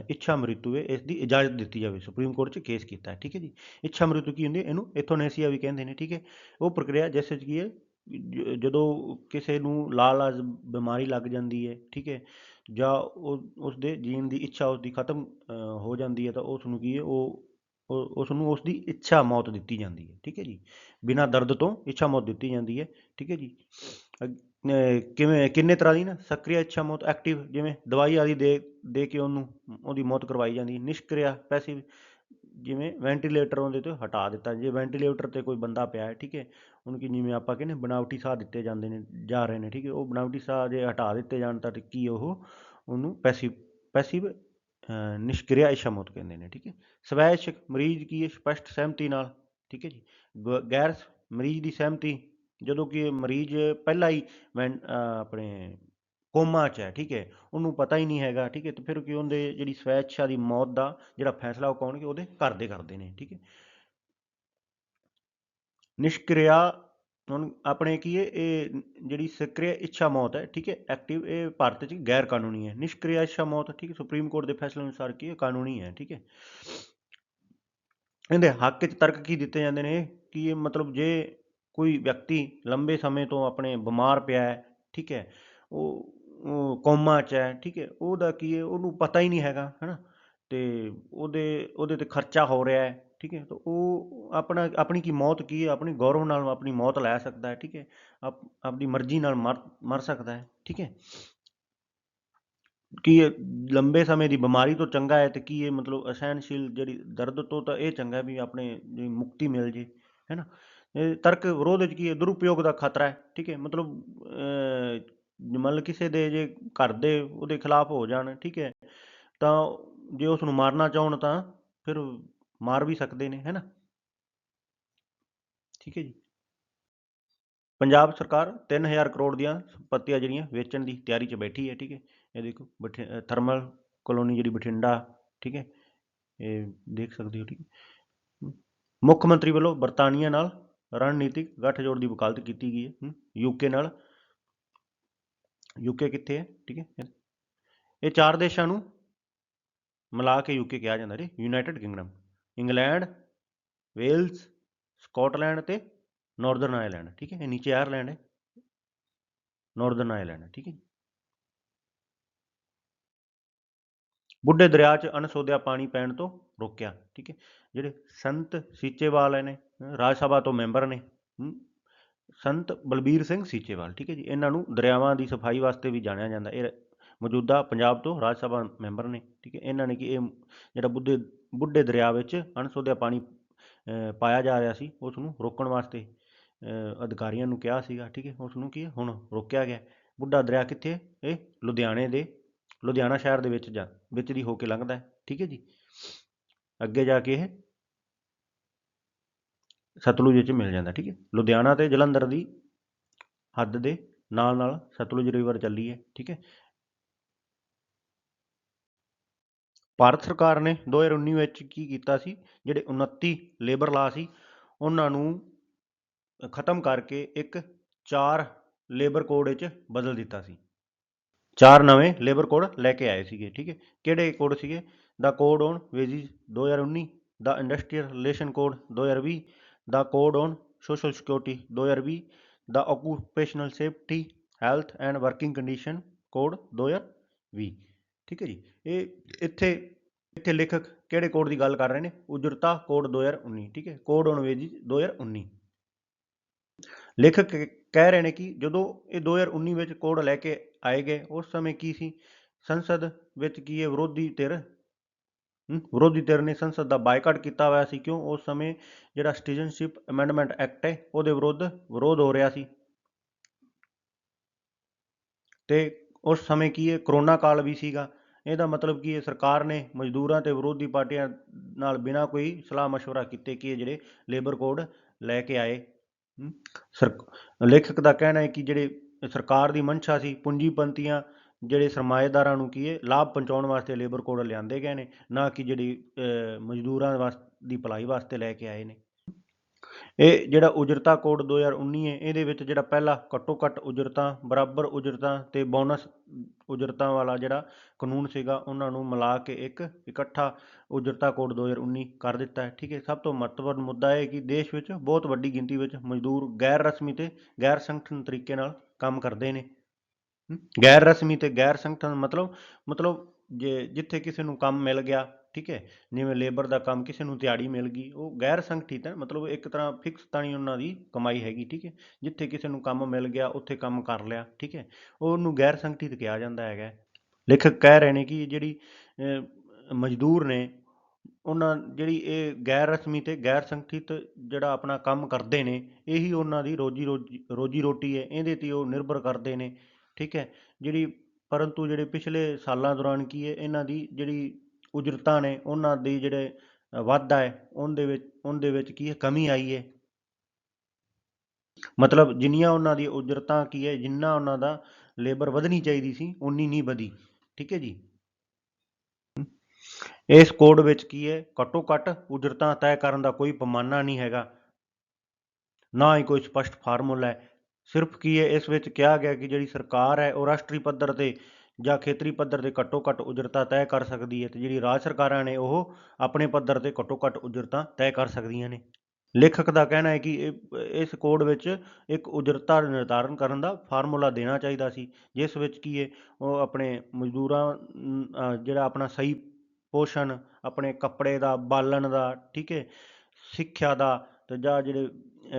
ਇੱਛਾ ਮ੍ਰਿਤੂ ਹੈ, ਇਸ ਦੀ ਇਜਾਜ਼ਤ ਦਿੱਤੀ ਜਾਵੇ, ਸੁਪਰੀਮ ਕੋਰਟ 'ਚ ਕੇਸ ਕੀਤਾ ਹੈ, ਠੀਕ ਹੈ ਜੀ। ਇੱਛਾ ਮ੍ਰਿਤੂ ਕੀ ਹੁੰਦੀ ਹੈ, ਇਹਨੂੰ ਇਥੋਨੇਸੀਆ ਵੀ ਕਹਿੰਦੇ ਨੇ, ਠੀਕ ਹੈ। ਉਹ ਪ੍ਰਕਿਰਿਆ ਜਿਸ ਵਿੱਚ ਕੀ ਹੈ ਜਦੋਂ ਕਿਸੇ ਨੂੰ ਲਾਲਾਜ ਬਿਮਾਰੀ ਲੱਗ ਜਾਂਦੀ ਹੈ, ਠੀਕ ਹੈ, ਜਾਂ ਉਹ ਉਸ ਜੀਣ ਦੀ ਇੱਛਾ ਉਸਦੀ ਖਤਮ ਹੋ ਜਾਂਦੀ ਹੈ, ਤਾਂ ਉਸ ਨੂੰ ਕੀ ਹੈ, ਉਹ, ਉਹ- ਉਸ ਨੂੰ ਉਸ ਦੀ ਇੱਛਾ ਮੌਤ ਦਿੱਤੀ ਜਾਂਦੀ ਹੈ, ਠੀਕ ਹੈ ਜੀ, ਬਿਨਾਂ ਦਰਦ ਤੋਂ ਇੱਛਾ ਮੌਤ ਦਿੱਤੀ ਜਾਂਦੀ ਹੈ, ਠੀਕ ਹੈ ਜੀ ਕਿਵੇਂ, ਕਿੰਨੇ ਤਰ੍ਹਾਂ ਦੀ ਨਾ, ਸਕ੍ਰਿਆ ਇੱਛਾ ਮੌਤ ਐਕਟਿਵ ਜਿਵੇਂ ਦਵਾਈ ਆਦਿ ਦੇ ਦੇ ਕੇ ਉਹਨੂੰ, ਉਹਦੀ ਮੌਤ ਕਰਵਾਈ ਜਾਂਦੀ ਹੈ, ਨਿਸ਼ਕ੍ਰਿਆ ਪੈਸਿਵ ਜਿਵੇਂ ਵੈਂਟੀਲੇਟਰ ਉਹਦੇ ਤੋਂ ਹਟਾ ਦਿੱਤਾ। ਜੇ ਵੈਂਟੀਲੇਟਰ ਤੇ ਕੋਈ ਬੰਦਾ ਪਿਆ ਹੈ, ਠੀਕ ਹੈ, ਉਹਨੂੰ ਕੀ ਜਿਵੇਂ ਆਪਾਂ ਕਹਿੰਦੇ ਬਣਾਵਟੀ ਸਾਹ ਦਿੱਤੇ ਜਾਂਦੇ ਨੇ, ਜਾ ਰਹੇ ਨੇ, ਠੀਕ ਹੈ, ਉਹ ਬਣਾਵਟੀ ਸਾਹ ਜੇ ਹਟਾ ਦਿੱਤੇ ਜਾਣ ਤਾਂ ਕੀ ਉਹ ਉਹਨੂੰ ਪੈਸਿਵ ਪੈਸਿਵ ਨਿਸ਼ਕ੍ਰਿਆ ਇੱਛਾ ਮੌਤ ਕਹਿੰਦੇ ਨੇ, ਠੀਕ ਹੈ। ਸਵੈਚਕ ਮਰੀਜ਼ ਕੀ ਹੈ, ਸਪਸ਼ਟ ਸਹਿਮਤੀ ਨਾਲ, ਠੀਕ ਹੈ ਜੀ। ਗ- ਗੈਰ ਮਰੀਜ਼ ਦੀ ਸਹਿਮਤੀ, ਜਦੋਂ ਕਿ ਮਰੀਜ਼ ਪਹਿਲਾਂ ਹੀ ਵੈਂ- ਆਪਣੇ ਕੋਮਾ 'ਚ ਹੈ, ਠੀਕ ਹੈ, ਉਹਨੂੰ ਪਤਾ ਹੀ ਨਹੀਂ ਹੈਗਾ, ਠੀਕ ਹੈ, ਤੇ ਫਿਰ ਕਿ ਉਹਦੇ ਜਿਹੜੀ ਸਵੈਚਾ ਦੀ ਮੌਤ ਦਾ ਜਿਹੜਾ ਫੈਸਲਾ ਉਹ ਕੌਣ ਕਿ ਉਹਦੇ ਘਰ ਦੇ ਕਰਦੇ ਨੇ, ਠੀਕ ਹੈ। ਨਿਸ਼ਕ੍ਰਿਆ, ਹੁਣ ਆਪਣੇ ਕੀ ਹੈ, ਇਹ ਜਿਹੜੀ ਸਕ੍ਰਿਆ ਇੱਛਾ ਮੌਤ ਹੈ, ਠੀਕ ਹੈ ਐਕਟਿਵ ਇਹ ਭਾਰਤ 'ਚ ਗੈਰ ਕਾਨੂੰਨੀ ਹੈ। ਨਿਸ਼ਕ੍ਰਿਆ ਇੱਛਾ ਮੌਤ, ਠੀਕ ਹੈ, ਸੁਪਰੀਮ ਕੋਰਟ ਦੇ ਫੈਸਲੇ ਅਨੁਸਾਰ ਕੀ ਹੈ, ਕਾਨੂੰਨੀ ਹੈ, ਠੀਕ ਹੈ। ਇਹਦੇ ਹੱਕ 'ਚ ਤਰਕ ਕੀ ਦਿੱਤੇ ਜਾਂਦੇ ਨੇ, ਕਿ ਇਹ ਮਤਲਬ ਜੇ ਕੋਈ ਵਿਅਕਤੀ ਲੰਬੇ ਸਮੇਂ ਤੋਂ ਆਪਣੇ ਬਿਮਾਰ ਪਿਆ ਹੈ, ਠੀਕ ਹੈ, ਉਹ ਕੋਮਾ 'ਚ ਹੈ, ਠੀਕ ਹੈ, ਉਹਦਾ ਕੀ ਹੈ, ਉਹਨੂੰ ਪਤਾ ਹੀ ਨਹੀਂ ਹੈਗਾ ਹੈ ਨਾ ਅਤੇ ਉਹਦੇ ਉਹਦੇ ਤੇ ਖਰਚਾ ਹੋ ਰਿਹਾ ਹੈ, ਠੀਕ ਹੈ, ਤਾਂ ਉਹ ਆਪਣਾ, ਆਪਣੀ ਕੀ ਮੌਤ ਕੀ ਹੈ, ਆਪਣੀ ਗੌਰਵ ਨਾਲ ਆਪਣੀ ਮੌਤ ਲੈ ਸਕਦਾ ਹੈ, ਠੀਕ ਹੈ, ਆਪ ਆਪਣੀ ਮਰਜ਼ੀ ਨਾਲ ਮਰ ਮਰ ਸਕਦਾ ਹੈ, ਠੀਕ ਹੈ। ਕੀ ਇਹ ਲੰਬੇ ਸਮੇਂ ਦੀ ਬਿਮਾਰੀ ਤੋਂ ਚੰਗਾ ਹੈ ਤੇ ਕੀ ਇਹ ਮਤਲਬ ਅਸਹਿਣਸ਼ੀਲ ਜਿਹੜੀ ਦਰਦ ਤੋਂ ਤਾਂ ਇਹ ਚੰਗਾ ਵੀ ਆਪਣੇ ਮੁਕਤੀ ਮਿਲ ਜੇ ਹੈ ਨਾ ਇਹ ਤਰਕ ਵਿਰੋਧ ਵਿੱਚ ਕੀ ਹੈ, ਦੁਰਉਪਯੋਗ ਦਾ ਖਤਰਾ ਹੈ, ਠੀਕ ਹੈ, ਮਤਲਬ ਮਤਲਬ ਕਿਸੇ ਦੇ ਜੇ ਘਰ ਦੇ ਉਹਦੇ ਖਿਲਾਫ ਹੋ ਜਾਣ, ਠੀਕ ਹੈ, ਤਾਂ ਜੇ ਉਸ ਨੂੰ ਮਾਰਨਾ ਚਾਹਣ ਤਾਂ ਫਿਰ ਮਾਰ ਵੀ ਸਕਦੇ ਨੇ, ਹੈ ਨਾ? ਠੀਕ ਹੈ ਜੀ। ਪੰਜਾਬ ਸਰਕਾਰ 3000 ਕਰੋੜ ਦੀਆਂ ਸੰਪੱਤੀਆਂ ਜਿਹੜੀਆਂ ਵੇਚਣ ਦੀ ਤਿਆਰੀ 'ਚ ਬੈਠੀ ਹੈ, ਠੀਕ ਹੈ। ਇਹ ਦੇਖੋ, ਬਠਿ ਥਰਮਲ ਕਲੋਨੀ ਜਿਹੜੀ ਬਠਿੰਡਾ, ਠੀਕ ਹੈ, ਇਹ ਦੇਖ ਸਕਦੇ ਹੋ, ਠੀਕ ਹੈ। ਮੁੱਖ ਮੰਤਰੀ ਵੱਲੋਂ ਬਰਤਾਨੀਆ ਨਾਲ ਰਣਨੀਤਿਕ ਗੱਠਜੋੜ ਦੀ ਵਕਾਲਤ ਕੀਤੀ ਗਈ ਹੈ ਯੂਕੇ ਨਾਲ। ਯੂਕੇ ਕਿੱਥੇ ਹੈ? ਠੀਕ ਹੈ ਇਹ ਚਾਰ ਦੇਸ਼ਾਂ ਨੂੰ ਮਿਲਾ ਕੇ ਯੂਕੇ ਕਿਹਾ ਜਾਂਦਾ ਜੀ United Kingdom England Wales Scotland ਤੇ ਨਾਰਦਰਨ ਆਇਰਲੈਂਡ ਠੀਕ ਹੈ। ਇਹ ਨੀਚੇ ਆਇਰਲੈਂਡ ਹੈ। ਨਾਰਦਰਨ ਆਇਰਲੈਂਡ ਹੈ ਠੀਕ ਹੈ। ਬੁੱਢੇ ਦਰਿਆ 'ਚ ਅਣਸੋਧਿਆ ਪਾਣੀ ਪੈਣ ਤੋਂ ਰੋਕਿਆ, ਠੀਕ ਹੈ। ਜਿਹੜੇ ਸੰਤ ਸੀਚੇਵਾਲ ਨੇ, ਰਾਜ ਸਭਾ ਤੋਂ ਮੈਂਬਰ ਨੇ ਸੰਤ ਬਲਬੀਰ ਸਿੰਘ ਸੀਚੇਵਾਲ, ਠੀਕ ਹੈ ਜੀ। ਇਹਨਾਂ ਨੂੰ ਦਰਿਆਵਾਂ ਦੀ ਸਫ਼ਾਈ ਵਾਸਤੇ ਵੀ ਜਾਣਿਆ ਜਾਂਦਾ। ਇਹ ਮੌਜੂਦਾ ਪੰਜਾਬ ਤੋਂ ਰਾਜ ਸਭਾ ਮੈਂਬਰ ਨੇ, ਠੀਕ ਹੈ। ਇਹਨਾਂ ਨੇ ਕਿ ਇਹ ਜਿਹੜਾ ਬੁੱਢੇ ਬੁੱਢੇ ਦਰਿਆ ਵਿੱਚ ਅਣਸੋਧਿਆ ਪਾਣੀ ਪਾਇਆ ਜਾ ਰਿਹਾ ਸੀ ਉਸ ਨੂੰ ਰੋਕਣ ਵਾਸਤੇ ਅਧਿਕਾਰੀਆਂ ਨੂੰ ਕਿਹਾ ਸੀਗਾ, ਠੀਕ ਹੈ। ਉਸ ਨੂੰ ਕੀ ਹੁਣ ਰੋਕਿਆ ਗਿਆ। ਬੁੱਢਾ ਦਰਿਆ ਕਿੱਥੇ ਇਹ ਲੁਧਿਆਣੇ ਦੇ, ਲੁਧਿਆਣਾ ਸ਼ਹਿਰ ਦੇ ਵਿੱਚ ਜਾ ਵਿੱਚ ਦੀ ਹੋ ਕੇ ਲੰਘਦਾ ਹੈ, ਠੀਕ ਹੈ ਜੀ। ਅੱਗੇ ਜਾ ਕੇ ਇਹ ਸਤਲੁਜ ਵਿੱਚ ਮਿਲ ਜਾਂਦਾ, ਠੀਕ ਹੈ। ਲੁਧਿਆਣਾ ਤੇ ਜਲੰਧਰ ਦੀ ਹੱਦ ਦੇ ਨਾਲ ਨਾਲ ਸਤਲੁਜ ਰਿਵਰ ਚੱਲੀ ਹੈ, ਠੀਕ ਹੈ। ਭਾਰਤ ਸਰਕਾਰ ਨੇ 2019 ਵਿੱਚ ਕੀ ਕੀਤਾ ਸੀ? ਜਿਹੜੇ 29 ਲੇਬਰ ਲਾ ਸੀ, ਉਹਨਾਂ ਨੂੰ ਖਤਮ ਕਰਕੇ ਇੱਕ ਚਾਰ ਲੇਬਰ ਕੋਡ ਵਿੱਚ ਬਦਲ ਦਿੱਤਾ ਸੀ। ਚਾਰ ਨਵੇਂ ਲੇਬਰ ਕੋਡ ਲੈ ਕੇ ਆਏ ਸੀਗੇ, ਠੀਕ ਹੈ। ਕਿਹੜੇ ਕੋਡ ਸੀਗੇ? ਦਾ ਕੋਡ ਔਨ ਵੇਜਿਸ 2019 ਦਾ ਇੰਡਸਟਰੀਅਲ ਰਿਲੇਸ਼ਨ ਕੋਡ 2020 ਦਾ code on social security 2020 the occupational safety health and working condition code 2020 ਠੀਕ ਹੈ ਜੀ? ਇਹ ਇੱਥੇ ਇੱਥੇ ਲੇਖਕ ਕਿਹੜੇ ਕੋਡ ਦੀ ਗੱਲ ਕਰ ਰਹੇ ਨੇ? ਉਜਰਤਾ ਕੋਡ 2019 ਠੀਕ ਹੈ? ਕੋਡ ਔਨ ਵੇਜਿਸ 2019 ਲੇਖਕ ਕਹਿ ਰਹੇ ਨੇ ਕਿ ਜਦੋਂ ਇਹ 2019 ਵਿੱਚ ਕੋਡ ਲੈ ਕੇ ਆਏ ਗਏ, ਉਸ ਸਮੇਂ ਕੀ ਸੀ? ਸੰਸਦ ਵਿੱਚ ਕੀ ਇਹ ਵਿਰੋਧੀ ਧਿਰ ਵਿਰੋਧੀ ਧਿਰ ਨੇ ਸੰਸਦ ਦਾ ਬਾਈਕਾਟ ਕੀਤਾ ਹੋਇਆ ਸੀ ਕਿਉਂ? ਉਸ ਸਮੇਂ ਜਿਹੜਾ ਸਿਟੀਜ਼ਨਸ਼ਿਪ ਅਮੈਂਡਮੈਂਟ ਐਕਟ ਹੈ, ਉਹਦੇ ਵਿਰੁੱਧ ਵਿਰੋਧ ਹੋ ਰਿਹਾ ਸੀ। ਤੇ ਉਸ ਸਮੇਂ ਕੀ ਹੈ? ਕਰੋਨਾ ਕਾਲ ਵੀ ਸੀਗਾ। ਇਹਦਾ ਮਤਲਬ ਕੀ ਹੈ? ਸਰਕਾਰ ਨੇ ਮਜ਼ਦੂਰਾਂ ਤੇ ਵਿਰੋਧੀ ਪਾਰਟੀਆਂ ਨਾਲ ਬਿਨਾਂ ਕੋਈ ਸਲਾਹ ਮਸ਼ਵਰਾ ਕੀਤੇ ਕਿ ਇਹ ਜਿਹੜੇ ਲੇਬਰ ਕੋਡ ਲੈ ਕੇ ਆਏ। ਸਰ, ਲੇਖਕ ਦਾ ਕਹਿਣਾ ਹੈ ਕਿ ਜਿਹੜੇ ਸਰਕਾਰ ਦੀ ਮਨਸ਼ਾ ਸੀ ਪੂੰਜੀਪੰਤੀਆਂ ਜਿਹੜੇ ਸਰਮਾਏਦਾਰਾਂ ਨੂੰ ਕੀ ਹੈ ਲਾਭ ਪਹੁੰਚਾਉਣ ਵਾਸਤੇ ਲੇਬਰ ਕੋਡ ਲਿਆਂਦੇ ਗਏ ਨੇ, ਨਾ ਕਿ ਜਿਹੜੀ ਮਜ਼ਦੂਰਾਂ ਵਾਸ, ਦੀ ਭਲਾਈ ਵਾਸਤੇ ਲੈ ਕੇ ਆਏ ਨੇ। ਇਹ ਜਿਹੜਾ ਉਜਰਤਾ ਕੋਡ 2019 ਹੈ, ਇਹਦੇ ਵਿੱਚ ਜਿਹੜਾ ਪਹਿਲਾ ਘੱਟੋ ਘੱਟ ਉਜਰਤਾਂ, ਬਰਾਬਰ ਉਜਰਤਾਂ ਤੇ ਬੋਨਸ ਉਜਰਤਾਂ ਵਾਲਾ ਜਿਹੜਾ ਕਾਨੂੰਨ ਸੀਗਾ, ਉਹਨਾਂ ਨੂੰ ਮਿਲਾ ਕੇ ਇੱਕ ਇਕੱਠਾ ਉਜਰਤਾ ਕੋਡ 2019 ਕਰ ਦਿੱਤਾ ਹੈ, ਠੀਕ ਹੈ? ਸਭ ਤੋਂ ਮਹੱਤਵਪੂਰਨ ਮੁੱਦਾ ਇਹ ਹੈ ਕਿ ਦੇਸ਼ ਵਿੱਚ ਬਹੁਤ ਵੱਡੀ ਗਿਣਤੀ ਵਿੱਚ ਮਜ਼ਦੂਰ ਗੈਰ ਰਸਮੀ ਤੇ ਗੈਰ ਸੰਗਠਨ ਤਰੀਕੇ ਨਾਲ ਕੰਮ ਕਰਦੇ ਨੇ। ਗੈਰ ਰਸਮੀ ਤੇ ਗੈਰ ਸੰਗਠਨ ਮਤਲਬ ਮਤਲਬ ਜੇ ਜਿੱਥੇ ਕਿਸੇ ਨੂੰ ਕੰਮ ਮਿਲ ਗਿਆ, ਠੀਕ ਹੈ, ਜਿਵੇਂ ਲੇਬਰ ਦਾ ਕੰਮ ਕਿਸੇ ਨੂੰ ਦਿਹਾੜੀ ਮਿਲ ਗਈ, ਉਹ ਗੈਰ ਸੰਗਠਿਤ ਹੈ, ਮਤਲਬ ਇੱਕ ਤਰ੍ਹਾਂ ਫਿਕਸ ਤਾਂ ਨਹੀਂ ਉਹਨਾਂ ਦੀ ਕਮਾਈ ਹੈਗੀ, ਠੀਕ ਹੈ, ਜਿੱਥੇ ਕਿਸੇ ਨੂੰ ਕੰਮ ਮਿਲ ਗਿਆ, ਉੱਥੇ ਕੰਮ ਕਰ ਲਿਆ, ਠੀਕ ਹੈ, ਉਹਨੂੰ ਗੈਰ ਸੰਗਠਿਤ ਕਿਹਾ ਜਾਂਦਾ ਹੈਗਾ। ਲੇਖਕ ਕਹਿ ਰਹੇ ਨੇ ਕਿ ਜਿਹੜੀ ਮਜ਼ਦੂਰ ਨੇ, ਉਹਨਾਂ ਜਿਹੜੀ ਇਹ ਗੈਰ ਰਸਮੀ ਤੇ ਗੈਰ ਸੰਗਠਿਤ ਜਿਹੜਾ ਆਪਣਾ ਕੰਮ ਕਰਦੇ ਨੇ, ਇਹੀ ਉਹਨਾਂ ਦੀ ਰੋਜੀ ਰੋਜੀ ਰੋਜੀ ਰੋਟੀ ਹੈ, ਇਹਦੇ ਤੇ ਉਹ ਨਿਰਭਰ ਕਰਦੇ ਨੇ ਠੀਕ ਹੈ ਜਿਹੜੀ ਪਰੰਤੂ ਜਿਹੜੇ ਪਿਛਲੇ ਸਾਲਾਂ ਦੌਰਾਨ ਕੀ ਹੈ ਇਹਨਾਂ ਦੀ ਜਿਹੜੀ ਉਜਰਤਾਂ ਨੇ ਉਹਨਾਂ ਦੀ ਜਿਹੜੇ ਅ, ਵਾਧਾ ਹੈ ਉਹਦੇ ਵਿੱਚ ਉਹਦੇ ਵਿੱਚ ਕੀ ਹੈ ਕਮੀ ਆਈ ਹੈ। ਮਤਲਬ ਜਿੰਨੀਆਂ ਉਹਨਾਂ ਦੀ ਉਜਰਤਾਂ ਕੀ ਹੈ ਜਿੰਨਾ ਉਹਨਾਂ ਦਾ ਲੇਬਰ ਵਧਣੀ ਚਾਹੀਦੀ ਸੀ ਉਨੀ ਨਹੀਂ ਵਧੀ। ਠੀਕ ਹੈ ਜੀ? ਇਸ ਕੋਡ ਵਿੱਚ ਕੀ ਹੈ ਘੱਟੋ ਘੱਟ ਉਜਰਤਾਂ ਤੈਅ ਕਰਨ ਦਾ ਕੋਈ ਪੈਮਾਨਾ ਨਹੀਂ ਹੈਗਾ। ਨਾ ਹੀ ਕੋਈ ਸਪਸ਼ਟ ਫਾਰਮੂਲਾ ਹੈ। ਸਿਰਫ ਕੀ ਹੈ, ਇਸ ਵਿੱਚ ਕਿਹਾ ਗਿਆ ਕਿ ਜਿਹੜੀ ਸਰਕਾਰ ਹੈ, ਉਹ ਰਾਸ਼ਟਰੀ ਪੱਧਰ ਤੇ ਜਾਂ ਖੇਤਰੀ ਪੱਧਰ ਤੇ ਘੱਟੋ ਘੱਟ ਉਜਰਤਾ ਤੈਅ ਕਰ ਸਕਦੀ ਹੈ ਤੇ ਜਿਹੜੀ ਰਾਜ ਸਰਕਾਰਾਂ ਨੇ, ਉਹ ਆਪਣੇ ਪੱਧਰ ਤੇ ਘੱਟੋ ਘੱਟ ਉਜਰਤਾਂ ਤੈਅ ਕਰ ਸਕਦੀਆਂ ਨੇ। ਲੇਖਕ ਦਾ ਕਹਿਣਾ ਹੈ ਕਿ ਇਹ, ਇਸ ਕੋਡ ਵਿੱਚ ਇੱਕ ਉਜਰਤਾ ਨਿਰਧਾਰਨ ਕਰਨ ਦਾ ਫਾਰਮੂਲਾ ਦੇਣਾ ਚਾਹੀਦਾ ਸੀ, ਜਿਸ ਵਿੱਚ ਕੀ ਹੈ, ਉਹ ਆਪਣੇ ਮਜ਼ਦੂਰਾਂ ਜਿਹੜਾ ਆਪਣਾ ਸਹੀ ਪੋਸ਼ਣ, ਆਪਣੇ ਕੱਪੜੇ ਦਾ, ਬਾਲਣ ਦਾ, ਠੀਕ ਹੈ, ਸਿੱਖਿਆ ਦਾ ਤੇ ਜਾਂ ਜਿਹੜੇ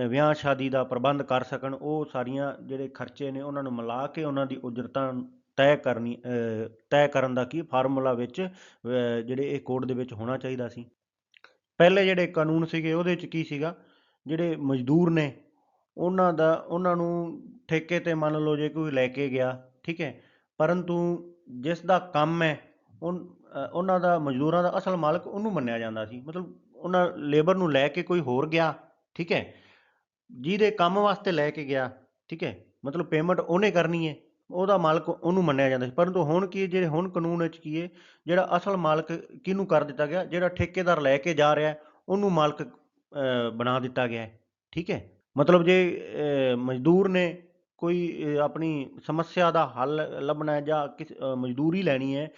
ਵਿਆਹ ਸ਼ਾਦੀ ਦਾ ਪ੍ਰਬੰਧ ਕਰ ਸਕਣ, ਉਹ ਸਾਰੀਆਂ ਜਿਹੜੇ ਖਰਚੇ ਨੇ ਉਹਨਾਂ ਨੂੰ ਮਿਲਾ ਕੇ ਉਹਨਾਂ ਦੀ ਉਜਰਤਾਂ ਤੈਅ ਕਰਨੀ ਤੈਅ ਕਰਨ ਦਾ ਕੀ ਫਾਰਮੂਲਾ ਵਿੱਚ ਜਿਹੜੇ ਇਹ ਕੋਡ ਦੇ ਵਿੱਚ ਹੋਣਾ ਚਾਹੀਦਾ ਸੀ। ਪਹਿਲੇ ਜਿਹੜੇ ਕਾਨੂੰਨ ਸੀਗੇ ਉਹਦੇ ਵਿੱਚ ਕੀ ਸੀਗਾ? ਜਿਹੜੇ ਮਜ਼ਦੂਰ ਨੇ, ਉਹਨਾਂ ਦਾ, ਉਹਨਾਂ ਨੂੰ ਠੇਕੇ ਤੇ ਮੰਨ ਲਓ ਜੇ ਕੋਈ ਲੈ ਕੇ ਗਿਆ, ਠੀਕ ਹੈ, ਪਰੰਤੂ ਜਿਸ ਦਾ ਕੰਮ ਹੈ ਉਹਨਾਂ ਦਾ, ਮਜ਼ਦੂਰਾਂ ਦਾ ਅਸਲ ਮਾਲਕ ਉਹਨੂੰ ਮੰਨਿਆ ਜਾਂਦਾ ਸੀ। ਮਤਲਬ ਉਹਨਾਂ ਲੇਬਰ ਨੂੰ ਲੈ ਕੇ ਕੋਈ ਹੋਰ ਗਿਆ, ਠੀਕ ਹੈ ਜਿਹਦੇ ਕੰਮ ਵਾਸਤੇ ਲੈ ਕੇ ਗਿਆ ਠੀਕ ਹੈ ਮਤਲਬ ਪੇਮੈਂਟ ਉਹਨੇ ਕਰਨੀ ਹੈ ਉਹਦਾ ਮਾਲਕ ਉਹਨੂੰ ਮੰਨਿਆ ਜਾਂਦਾ ਸੀ ਪਰੰਤੂ ਹੁਣ ਕੀ ਹੈ, ਜਿਹੜੇ ਹੁਣ ਕਾਨੂੰਨ ਵਿੱਚ ਕੀ ਹੈ ਜਿਹੜਾ ਅਸਲ ਮਾਲਕ ਕਿਹਨੂੰ ਕਰ ਦਿੱਤਾ ਗਿਆ ਜਿਹੜਾ ਠੇਕੇਦਾਰ ਲੈ ਕੇ ਜਾ ਰਿਹਾ ਹੈ, ਉਹਨੂੰ ਮਾਲਕ ਅ, ਬਣਾ ਦਿੱਤਾ ਗਿਆ ਹੈ ਠੀਕ ਹੈ ਮਤਲਬ ਜੇ ਅ, ਮਜ਼ਦੂਰ ਨੇ ਕੋਈ ਅ, ਆਪਣੀ ਸਮੱਸਿਆ ਦਾ ਹੱਲ ਲੱਭਣਾ ਹੈ ਜਾਂ ਕਿਸ ਅ, ਮਜ਼ਦੂਰੀ ਲੈਣੀ ਹੈ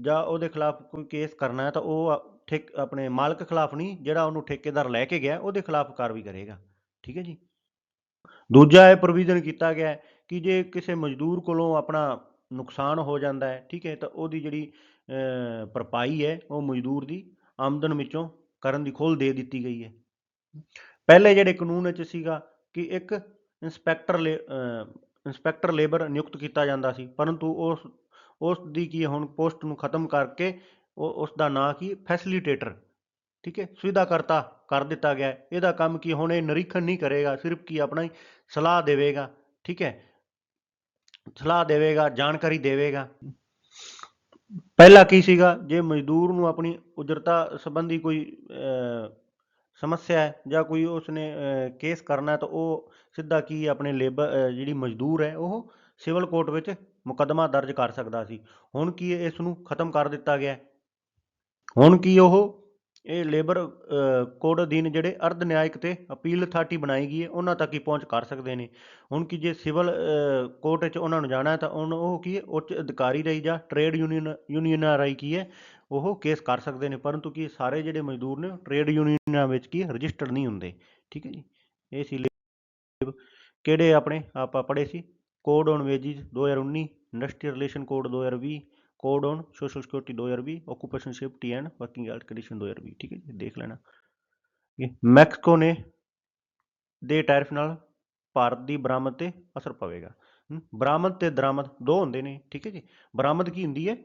ਜਾਂ ਉਹਦੇ ਖਿਲਾਫ ਕੋਈ ਕੇਸ ਕਰਨਾ ਹੈ ਤਾਂ ਉਹ ਆ- ਠੇਕ ਆਪਣੇ ਮਾਲਕ ਖਿਲਾਫ ਨਹੀਂ ਜਿਹੜਾ ਉਹਨੂੰ ਠੇਕੇਦਾਰ ਲੈ ਕੇ ਗਿਆ ਉਹਦੇ ਖਿਲਾਫ ਕਾਰਵਾਈ ਕਰੇਗਾ। ਠੀਕ ਹੈ ਜੀ। ਦੂਜਾ ਇਹ ਪ੍ਰੋਵੀਜ਼ਨ ਕੀਤਾ ਗਿਆ ਹੈ ਕਿ ਜੇ ਕਿਸੇ ਮਜ਼ਦੂਰ ਕੋਲੋਂ ਆਪਣਾ ਨੁਕਸਾਨ ਹੋ ਜਾਂਦਾ ਹੈ ਠੀਕ ਹੈ ਤਾਂ ਉਹਦੀ ਜਿਹੜੀ ਅਹ, ਭਰਪਾਈ ਹੈ ਉਹ ਮਜ਼ਦੂਰ ਦੀ ਆਮਦਨ ਵਿੱਚੋਂ ਕਰਨ ਦੀ ਖੋਲ ਦੇ ਦਿੱਤੀ ਗਈ ਹੈ। ਪਹਿਲੇ ਜਿਹੜੇ ਕਾਨੂੰਨ ਵਿੱਚ ਸੀਗਾ ਕਿ ਇੱਕ ਇੰਸਪੈਕਟਰ ਲੇ- ਇੰਸਪੈਕਟਰ ਲੇਬਰ ਨਿਯੁਕਤ ਕੀਤਾ ਜਾਂਦਾ ਸੀ ਪਰੰਤੂ ਉਸ ਉਸ ਦੀ ਕੀ ਹੁਣ ਪੋਸਟ ਨੂੰ ਖਤਮ ਕਰਕੇ ਉਹ ਉਸ ਦਾ ਨਾਂ ਕੀ ਫੈਸਿਲੀਟੇਟਰ ਠੀਕ ਹੈ? ਸੁਵਿਧਾਕਰਤਾ ਕਰ ਦਿੱਤਾ ਗਿਆ। ਇਹਦਾ ਕੰਮ ਕੀ ਹੁਣ ਇਹ ਨਿਰੀਖਣ ਨਹੀਂ ਕਰੇਗਾ ਸਿਰਫ ਕੀ ਆਪਣਾ ਹੀ ਸਲਾਹ ਦੇਵੇਗਾ ਠੀਕ ਹੈ? ਸਲਾਹ ਦੇਵੇਗਾ ਜਾਣਕਾਰੀ ਦੇਵੇਗਾ। ਪਹਿਲਾਂ ਕੀ ਸੀਗਾ? ਜੇ ਮਜ਼ਦੂਰ ਨੂੰ ਆਪਣੀ ਉਜਰਤਾ ਸੰਬੰਧੀ ਕੋਈ ਅਹ, ਸਮੱਸਿਆ ਹੈ ਜਾਂ ਕੋਈ ਉਸਨੇ ਅਹ, ਕੇਸ ਕਰਨਾ ਹੈ ਤਾਂ ਉਹ ਸਿੱਧਾ ਕੀ ਆਪਣੇ ਲੇਬਰ ਜਿਹੜੀ ਮਜ਼ਦੂਰ ਹੈ ਉਹ ਸਿਵਲ ਕੋਰਟ ਵਿੱਚ ਮੁਕੱਦਮਾ ਦਰਜ ਕਰ ਸਕਦਾ ਸੀ। ਹੁਣ ਕੀ ਹੈ, ਇਸ ਨੂੰ ਖਤਮ ਕਰ ਦਿੱਤਾ ਗਿਆ ਹੁਣ ਕੀ ਉਹ? ਇਹ ਲੇਬਰ ਕੋਡ ਅਧੀਨ ਜਿਹੜੇ ਅਰਧ ਨਿਆਇਕ ਤੇ ਅਪੀਲ ਅਥਾਰਟੀ ਬਣਾਈ ਗਈ ਹੈ, ਉਹਨਾਂ ਤੱਕ ਹੀ ਪਹੁੰਚ ਕਰ ਸਕਦੇ ਨੇ। ਹੁਣ ਕਿ ਜੇ ਸਿਵਲ ਕੋਰਟ 'ਚ ਉਹਨਾਂ ਨੂੰ ਜਾਣਾ ਹੈ ਤਾਂ ਹੁਣ ਉਹ ਕੀ ਹੈ? ਉੱਚ ਅਧਿਕਾਰੀ ਰਹੀ ਜਾਂ ਟ੍ਰੇਡ ਯੂਨੀਅਨ ਯੂਨੀਅਨਾਂ ਰਾਹੀਂ ਕੀ ਹੈ? ਉਹ ਕੇਸ ਕਰ ਸਕਦੇ ਨੇ, ਪਰੰਤੂ ਕੀ ਸਾਰੇ ਜਿਹੜੇ ਮਜ਼ਦੂਰ ਨੇ ਟ੍ਰੇਡ ਯੂਨੀਅਨਾਂ ਵਿੱਚ ਕੀ ਰਜਿਸਟਰਡ ਨਹੀਂ ਹੁੰਦੇ। ਠੀਕ ਹੈ ਜੀ? ਇਹ ਸੀ ਲੇਬ- ਕਿਹੜੇ ਆਪਣੇ ਆਪਾਂ ਪੜ੍ਹੇ ਸੀ? Code on wages 2019 industrial relation code 2020 code on social security 2020 occupation safety and working health condition 2020 ਠੀਕ ਹੈ ਜੀ ਦੇਖ ਲੈਣਾ ਮੈਕਸੀਕੋ ਨੇ ਦੇ ਟੈਰਿਫ ਨਾਲ ਭਾਰਤ ਦੀ ਬਰਾਮਦ ਤੇ ਅਸਰ ਪਵੇਗਾ ਬਰਾਮਦ ਤੇ ਦਰਾਮਦ ਦੋ ਹੁੰਦੇ ਨੇ ਠੀਕ ਹੈ ਜੀ ਬਰਾਮਦ ਕੀ ਹੁੰਦੀ ਹੈ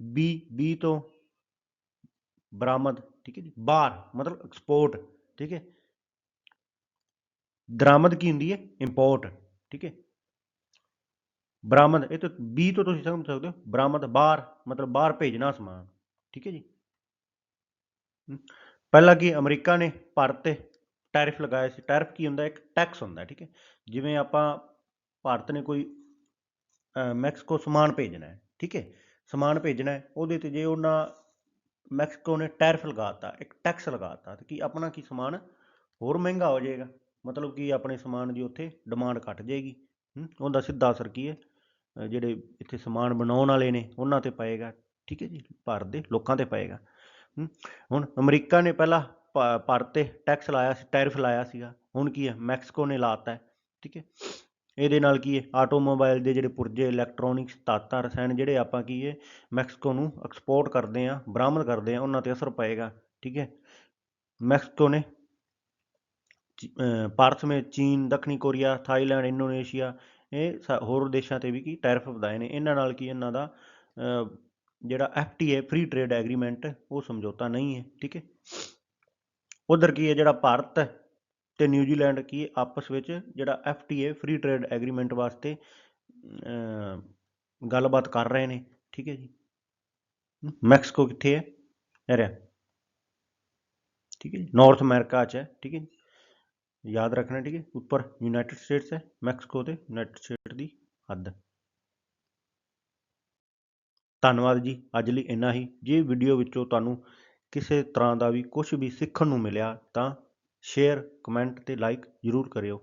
ਬੀ ਬੀ ਤੋਂ ਬਰਾਮਦ ਠੀਕ ਹੈ ਜੀ ਬਾਹਰ ਮਤਲਬ ਐਕਸਪੋਰਟ ਠੀਕ ਹੈ ਦਰਾਮਦ ਕੀ ਹੁੰਦੀ ਹੈ ਇੰਪੋਰਟ ਠੀਕ ਹੈ ਬਰਾਮਦ ਇਹ ਤਾਂ ਬੀ ਤੋਂ ਤੁਸੀਂ ਸਮਝ ਸਕਦੇ ਹੋ ਬਰਾਮਦ ਬਾਹਰ, ਮਤਲਬ ਬਾਹਰ ਭੇਜਣਾ ਸਮਾਨ, ਠੀਕ ਹੈ ਜੀ। ਪਹਿਲਾਂ ਕੀ ਅਮਰੀਕਾ ਨੇ ਭਾਰਤ ਤੇ ਟੈਰਿਫ ਲਗਾਇਆ ਸੀ, ਟੈਰਿਫ ਕੀ ਹੁੰਦਾ, ਇੱਕ ਟੈਕਸ ਹੁੰਦਾ, ਠੀਕ ਹੈ। ਜਿਵੇਂ ਆਪਾਂ ਭਾਰਤ ਨੇ ਕੋਈ ਮੈਕਸੀਕੋ ਸਮਾਨ ਭੇਜਣਾ ਹੈ, ਠੀਕ ਹੈ। ਸਮਾਨ ਭੇਜਣਾ ਹੈ, ਉਹਦੇ ਤੇ ਜੇ ਉਹਨਾਂ ਮੈਕਸੀਕੋ ਨੇ ਟੈਰਿਫ ਲਗਾਤਾ ਇੱਕ ਟੈਕਸ ਲਗਾਤਾ ਤੇ ਕੀ ਆਪਣਾ ਕੀ ਸਮਾਨ ਹੋਰ ਮਹਿੰਗਾ ਹੋ ਜਾਏਗਾ? ਮਤਲਬ ਕਿ ਆਪਣੇ ਸਮਾਨ ਦੀ ਉੱਥੇ ਡਿਮਾਂਡ ਘਟ ਜਾਏਗੀ ਉਹਦਾ ਸਿੱਧਾ ਅਸਰ ਕੀ ਹੈ? ਜਿਹੜੇ ਇੱਥੇ ਸਮਾਨ ਬਣਾਉਣ ਵਾਲੇ ਨੇ, ਉਹਨਾਂ ਤੇ ਪਏਗਾ, ਠੀਕ ਹੈ ਜੀ, ਭਾਰਤ ਦੇ ਲੋਕਾਂ ਤੇ ਪਏਗਾ। ਹੁਣ ਅਮਰੀਕਾ ਨੇ ਪਹਿਲਾਂ ਭਾ- ਭਾਰਤ ਤੇ ਟੈਕਸ ਲਾਇਆ ਸੀ, ਟੈਰਿਫ ਲਾਇਆ ਸੀਗਾ, ਹੁਣ ਕੀ ਹੈ, ਮੈਕਸੀਕੋ ਨੇ ਲਾਤਾ ਹੈ, ਠੀਕ ਹੈ। ਇਹਦੇ ਨਾਲ ਕੀ ਹੈ, ਆਟੋਮੋਬਾਈਲ ਦੇ ਜਿਹੜੇ ਪੁਰਜੇ, ਇਲੈਕਟ੍ਰੋਨਿਕਸ ਤਾਤਾਂ ਰਸਾਇਣ ਜਿਹੜੇ ਆਪਾਂ ਕੀ ਹੈ, ਮੈਕਸੀਕੋ ਨੂੰ ਐਕਸਪੋਰਟ ਕਰਦੇ ਆ ਬਰਾਮਦ ਕਰਦੇ ਆ ਉਹਨਾਂ ਤੇ ਅਸਰ ਪਏਗਾ, ਠੀਕ ਹੈ। ਮੈਕਸੀਕੋ ਨੇ ਭਾਰਤ ਸਮੇਤ ਚੀਨ, ਦੱਖਣੀ ਕੋਰੀਆ, ਥਾਈਲੈਂਡ, ਇੰਡੋਨੇਸ਼ੀਆ ਇਹ ਸਾ- ਹੋਰ ਦੇਸ਼ਾਂ ਤੇ ਵੀ ਕੀ ਟੈਰਿਫ ਵਧਾਏ ਨੇ। ਇਹਨਾਂ ਨਾਲ ਕੀ ਇਹਨਾਂ ਦਾ ਅਹ, ਜਿਹੜਾ ਐਫਟੀਏ ਫ੍ਰੀ ਟ੍ਰੇਡ ਐਗਰੀਮੈਂਟ ਉਹ ਸਮਝੌਤਾ ਨਹੀਂ ਹੈ ਠੀਕ ਹੈ? ਉਧਰ ਕੀ ਹੈ ਜਿਹੜਾ ਭਾਰਤ ਤੇ ਨਿਊਜ਼ੀਲੈਂਡ ਕੀ ਆਪਸ ਵਿੱਚ ਜਿਹੜਾ ਐਫਟੀਏ ਫ੍ਰੀ ਟ੍ਰੇਡ ਐਗਰੀਮੈਂਟ ਵਾਸਤੇ ਗੱਲਬਾਤ ਕਰ ਰਹੇ ਨੇ ਠੀਕ ਹੈ ਜੀ? ਮੈਕਸੀਕੋ ਕਿੱਥੇ ਹੈ? ਇਹ ਰਿਹਾ। ਠੀਕ ਹੈ ਜੀ? ਨਾਰਥ ਅਮਰੀਕਾ 'ਚ ਹੈ ਠੀਕ ਹੈ ਜੀ? ਯਾਦ ਰੱਖਣਾ ਠੀਕ ਹੈ, ਉੱਪਰ ਯੂਨਾਈਟਿਡ ਸਟੇਟਸ ਹੈ ਮੈਕਸੀਕੋ ਤੇ ਯੂਨਾਈਟਿਡ ਸਟੇਟ ਦੀ ਹੱਦ। ਧੰਨਵਾਦ ਜੀ, ਅੱਜ ਲਈ ਇੰਨਾ ਹੀ। ਜੇ ਵੀਡੀਓ ਵਿੱਚੋਂ ਤੁਹਾਨੂੰ ਕਿਸੇ ਤਰ੍ਹਾਂ ਦਾ ਵੀ ਕੁਝ ਵੀ ਸਿੱਖਣ ਨੂੰ ਮਿਲਿਆ ਤਾਂ ਸ਼ੇਅਰ ਕਮੈਂਟ ਤੇ ਲਾਈਕ ਜ਼ਰੂਰ ਕਰਿਓ।